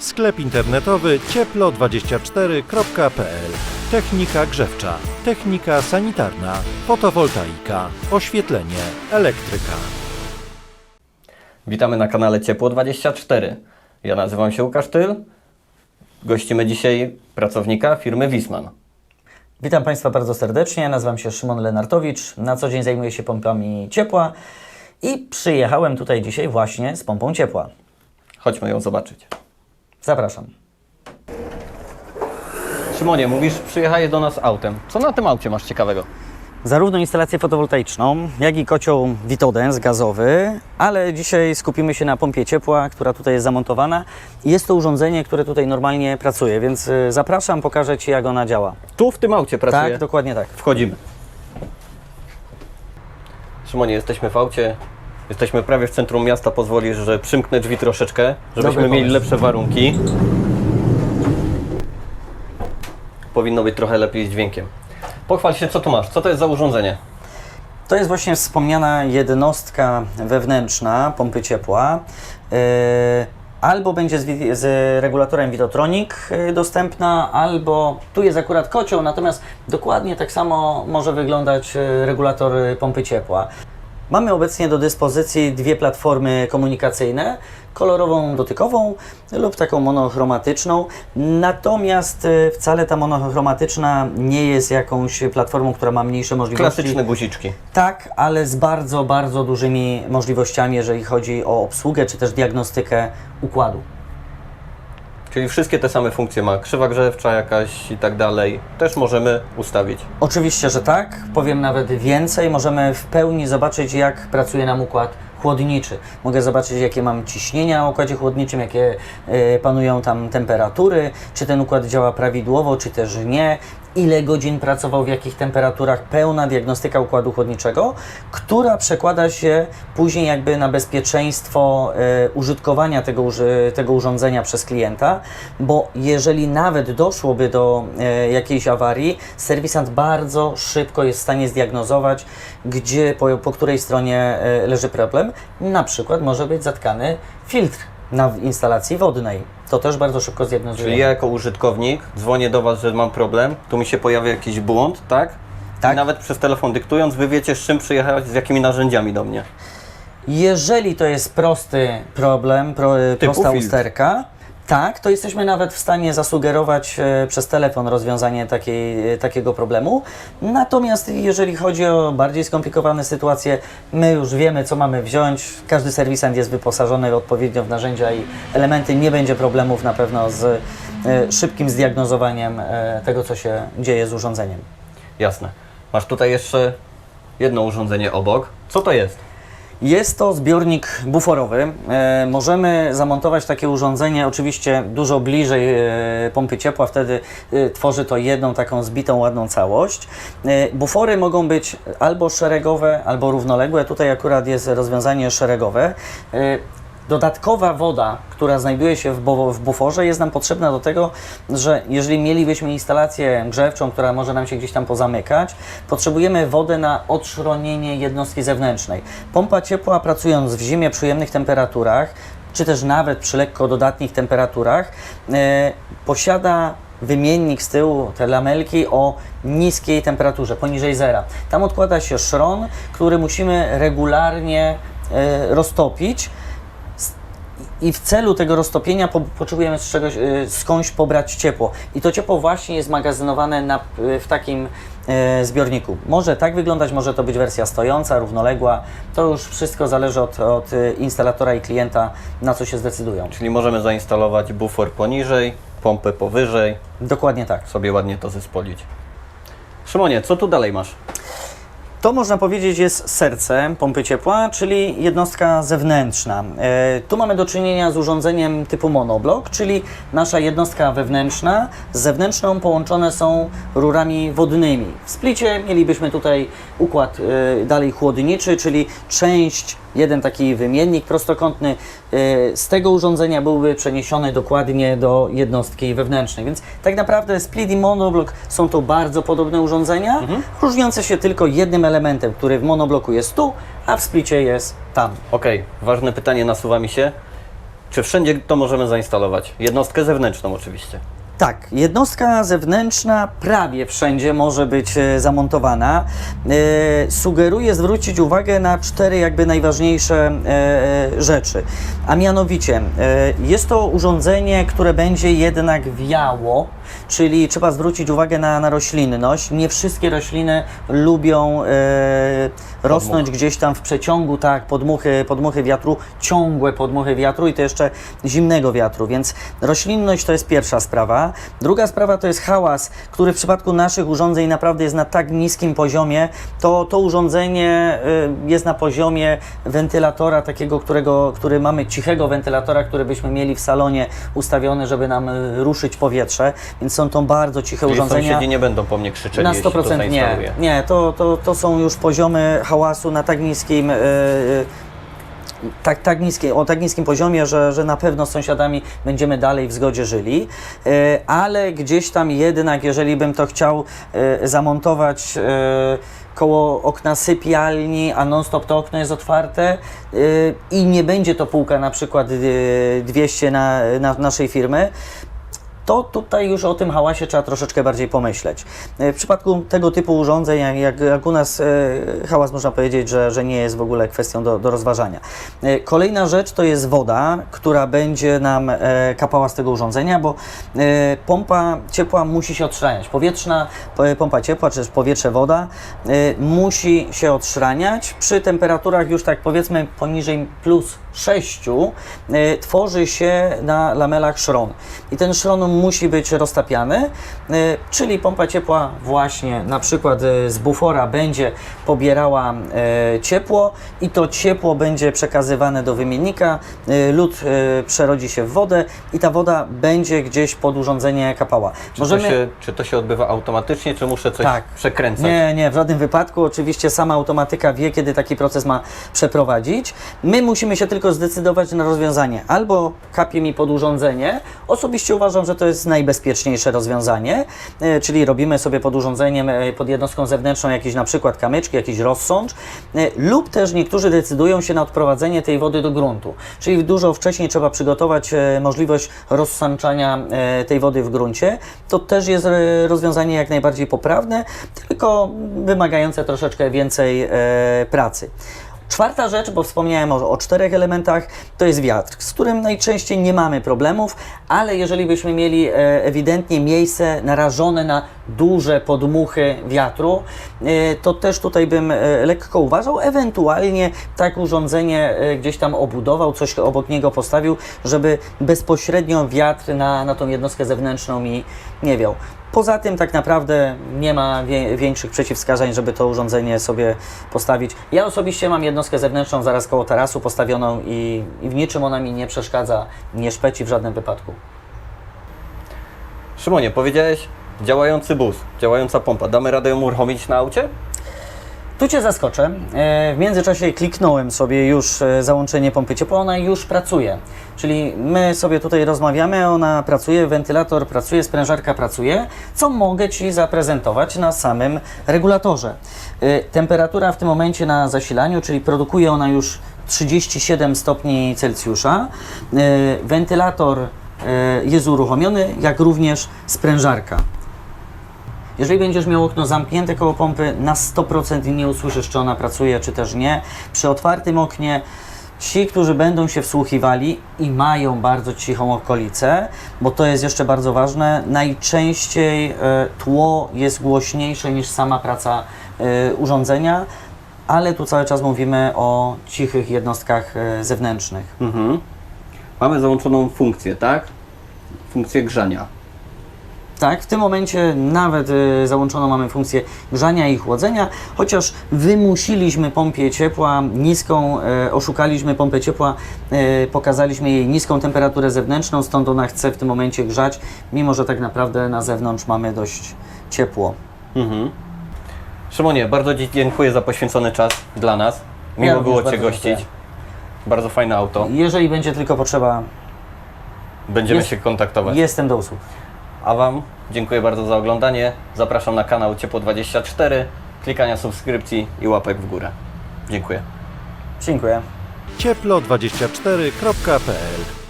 Sklep internetowy cieplo24.pl Technika grzewcza, technika sanitarna, fotowoltaika, oświetlenie, elektryka. Witamy na kanale Ciepło24. Ja nazywam się Łukasz Tyl. Gościmy dzisiaj pracownika firmy Wisman. Witam Państwa bardzo serdecznie. Nazywam się Szymon Lenartowicz. Na co dzień zajmuję się pompami ciepła i przyjechałem tutaj dzisiaj właśnie z pompą ciepła. Chodźmy ją zobaczyć. Zapraszam. Szymonie, mówisz, przyjechałeś do nas autem. Co na tym aucie masz ciekawego? Zarówno instalację fotowoltaiczną, jak i kocioł Vitodens gazowy, ale dzisiaj skupimy się na pompie ciepła, która tutaj jest zamontowana. Jest to urządzenie, które tutaj normalnie pracuje, więc y, zapraszam, pokażę Ci jak ona działa. Tu w tym aucie pracuje. Tak, dokładnie tak. Wchodzimy. Szymonie, jesteśmy w aucie. Jesteśmy prawie w centrum miasta. Pozwolisz, że przymknę drzwi troszeczkę, żebyśmy Dobry mieli pomysł. lepsze warunki. Powinno być trochę lepiej z dźwiękiem. Pochwal się, co tu masz. Co to jest za urządzenie? To jest właśnie wspomniana jednostka wewnętrzna pompy ciepła. Yy, albo będzie z, wi- z regulatorem Videotronic yy, dostępna, albo tu jest akurat kocioł, natomiast dokładnie tak samo może wyglądać yy, regulator yy, pompy ciepła. Mamy obecnie do dyspozycji dwie platformy komunikacyjne, kolorową dotykową lub taką monochromatyczną. Natomiast y, wcale ta monochromatyczna nie jest jakąś platformą, która ma mniejsze możliwości. Klasyczne guziczki. Tak, ale z bardzo, bardzo dużymi możliwościami, jeżeli chodzi o obsługę czy też diagnostykę układu. Czyli wszystkie te same funkcje ma. Krzywa grzewcza jakaś i tak dalej. Też możemy ustawić. Oczywiście, że tak. Powiem nawet więcej. Możemy w pełni zobaczyć, jak pracuje nam układ chłodniczy. Mogę zobaczyć, jakie mam ciśnienia na układzie chłodniczym, jakie e, panują tam temperatury, czy ten układ działa prawidłowo, czy też nie, ile godzin pracował, w jakich temperaturach, pełna diagnostyka układu chłodniczego, która przekłada się później jakby na bezpieczeństwo e, użytkowania tego, tego urządzenia przez klienta, bo jeżeli nawet doszłoby do e, jakiejś awarii, serwisant bardzo szybko jest w stanie zdiagnozować, gdzie, po, po której stronie e, leży problem. Na przykład może być zatkany filtr na instalacji wodnej. To też bardzo szybko zdiagnozuje. Czyli ja jako użytkownik dzwonię do Was, że mam problem, tu mi się pojawia jakiś błąd, tak? Tak. I nawet przez telefon dyktując, Wy wiecie z czym przyjechać, z jakimi narzędziami do mnie. Jeżeli to jest prosty problem, pro, prosta filtr. usterka, tak, to jesteśmy nawet w stanie zasugerować e, przez telefon rozwiązanie takiej, e, takiego problemu. Natomiast jeżeli chodzi o bardziej skomplikowane sytuacje, my już wiemy, co mamy wziąć. Każdy serwisant jest wyposażony odpowiednio w narzędzia i elementy. Nie będzie problemów na pewno z e, szybkim zdiagnozowaniem tego, co się dzieje z urządzeniem. Jasne. Masz tutaj jeszcze jedno urządzenie obok. Co to jest? Jest to zbiornik buforowy. E, możemy zamontować takie urządzenie oczywiście dużo bliżej e, pompy ciepła, wtedy e, tworzy to jedną taką zbitą, ładną całość. Bufory mogą być albo szeregowe, albo równoległe. Tutaj akurat jest rozwiązanie szeregowe. Dodatkowa woda, która znajduje się w, buforze, jest nam potrzebna do tego, że jeżeli mielibyśmy instalację grzewczą, która może nam się gdzieś tam pozamykać, potrzebujemy wodę na odszronienie jednostki zewnętrznej. Pompa ciepła, pracując w zimie przy ujemnych temperaturach, czy też nawet przy lekko dodatnich temperaturach, e, posiada wymiennik z tyłu, te lamelki o niskiej temperaturze, poniżej zera. Tam odkłada się szron, który musimy regularnie e, roztopić i w celu tego roztopienia po, potrzebujemy z czegoś, y, skądś pobrać ciepło. I to ciepło właśnie jest magazynowane na, y, w takim y, zbiorniku. Może tak wyglądać, może to być wersja stojąca, równoległa. To już wszystko zależy od, od instalatora i klienta, na co się zdecydują. Czyli możemy zainstalować bufor poniżej, pompę powyżej, Dokładnie tak. sobie ładnie to zespolić. Szymonie, co tu dalej masz? To można powiedzieć jest serce pompy ciepła, czyli jednostka zewnętrzna. E, tu mamy do czynienia z urządzeniem typu monoblok, czyli nasza jednostka wewnętrzna z zewnętrzną połączone są rurami wodnymi. W splicie mielibyśmy tutaj układ e, dalej chłodniczy, czyli część, jeden taki wymiennik prostokątny e, z tego urządzenia byłby przeniesiony dokładnie do jednostki wewnętrznej. Więc tak naprawdę split i monoblok są to bardzo podobne urządzenia, różniące się tylko jednym elementem, który w monobloku jest tu, a w splicie jest tam. Okej, ważne pytanie nasuwa mi się. Czy wszędzie to możemy zainstalować? Jednostkę zewnętrzną oczywiście. Tak, jednostka zewnętrzna prawie wszędzie może być e, zamontowana. E, sugeruję zwrócić uwagę na cztery jakby najważniejsze e, rzeczy. A mianowicie, e, jest to urządzenie, które będzie jednak wiało, czyli trzeba zwrócić uwagę na, na roślinność. Nie wszystkie rośliny lubią e, rosnąć gdzieś tam w przeciągu, tak, podmuchy, podmuchy wiatru, ciągłe podmuchy wiatru i to jeszcze zimnego wiatru, więc roślinność to jest pierwsza sprawa. Druga sprawa to jest hałas, który w przypadku naszych urządzeń naprawdę jest na tak niskim poziomie, to to urządzenie y, jest na poziomie wentylatora takiego, którego, który mamy cichego wentylatora, który byśmy mieli w salonie ustawiony, żeby nam y, ruszyć powietrze, więc są to bardzo ciche Czyli urządzenia. sąsiedzi nie będą po mnie krzyczeli, Na jeśli to 100% nie. Nie, to, to, to są już poziomy hałasu na tak niskim. Yy, tak, tak niskie, o tak niskim poziomie, że, że na pewno z sąsiadami będziemy dalej w zgodzie żyli, Yy, ale gdzieś tam jednak, jeżeli bym to chciał yy, zamontować yy, koło okna sypialni, a non-stop to okno jest otwarte yy, i nie będzie to półka na przykład yy, 200 na, na naszej firmy, to tutaj już o tym hałasie trzeba troszeczkę bardziej pomyśleć. E, W przypadku tego typu urządzeń, jak, jak, jak u nas e, hałas można powiedzieć, że, że nie jest w ogóle kwestią do, do rozważania. E, Kolejna rzecz to jest woda, która będzie nam kapała z tego urządzenia, bo pompa ciepła musi się odszraniać. Powietrzna pompa ciepła, czy też powietrze woda musi się odszraniać przy temperaturach już tak powiedzmy poniżej plus 6 e, tworzy się na lamelach szron. I ten szron musi być roztapiany, e, czyli pompa ciepła właśnie na przykład e, z bufora będzie pobierała ciepło i to ciepło będzie przekazywane do wymiennika, lód przerodzi się w wodę i ta woda będzie gdzieś pod urządzenie kapała. Czy, to się, czy to się odbywa automatycznie, czy muszę coś Tak. przekręcać? Nie, nie, w żadnym wypadku. Oczywiście sama automatyka wie, kiedy taki proces ma przeprowadzić. My musimy się tylko zdecydować na rozwiązanie. Albo kapie mi pod urządzenie. Osobiście uważam, że to jest najbezpieczniejsze rozwiązanie, e, czyli robimy sobie pod urządzeniem, e, pod jednostką zewnętrzną jakieś na przykład kamyczki, jakiś rozsącz, e, lub też niektórzy decydują się na odprowadzenie tej wody do gruntu. Czyli dużo wcześniej trzeba przygotować możliwość rozsączania tej wody w gruncie. To też jest rozwiązanie jak najbardziej poprawne, tylko wymagające troszeczkę więcej pracy. Czwarta rzecz, bo wspomniałem o, o czterech elementach, to jest wiatr, z którym najczęściej nie mamy problemów, ale jeżeli byśmy mieli e, ewidentnie miejsce narażone na duże podmuchy wiatru, e, to też tutaj bym e, lekko uważał, ewentualnie tak urządzenie gdzieś tam obudował, coś obok niego postawił, żeby bezpośrednio wiatr na, na tą jednostkę zewnętrzną mi nie wiał. Poza tym tak naprawdę nie ma wie, większych przeciwwskazań, żeby to urządzenie sobie postawić. Ja osobiście mam jednostkę zewnętrzną zaraz koło tarasu postawioną i, i w niczym ona mi nie przeszkadza, nie szpeci w żadnym wypadku. Szymonie, powiedziałeś działający bus, działająca pompa. Damy radę ją uruchomić na aucie? Tu Cię zaskoczę. E, W międzyczasie kliknąłem sobie już e, załączenie pompy ciepła, ona już pracuje. Czyli my sobie tutaj rozmawiamy, ona pracuje, wentylator pracuje, sprężarka pracuje, co mogę Ci zaprezentować na samym regulatorze. E, Temperatura w tym momencie na zasilaniu, czyli produkuje ona już 37 stopni Celsjusza. Wentylator jest uruchomiony, jak również sprężarka. Jeżeli będziesz miał okno zamknięte koło pompy, na 100% nie usłyszysz, czy ona pracuje, czy też nie. Przy otwartym oknie ci, którzy będą się wsłuchiwali i mają bardzo cichą okolicę, bo to jest jeszcze bardzo ważne, najczęściej e, tło jest głośniejsze niż sama praca e, urządzenia, ale tu cały czas mówimy o cichych jednostkach e, zewnętrznych. Mhm. Mamy załączoną funkcję, tak? Funkcję grzania. Tak, w tym momencie nawet y, załączoną mamy funkcję grzania i chłodzenia, chociaż wymusiliśmy pompie ciepła niską, y, oszukaliśmy pompę ciepła, y, pokazaliśmy jej niską temperaturę zewnętrzną, stąd ona chce w tym momencie grzać, mimo że tak naprawdę na zewnątrz mamy dość ciepło. Mhm. Szymonie, bardzo Ci dziękuję za poświęcony czas dla nas. Miło również było Cię bardzo gościć. dziękuję. Bardzo fajne auto. Jeżeli będzie tylko potrzeba, Będziemy Jest- się kontaktować. jestem do usług. A Wam dziękuję bardzo za oglądanie. Zapraszam na kanał Ciepło24, klikania subskrypcji i łapek w górę. Dziękuję. Dziękuję. cieplo24.pl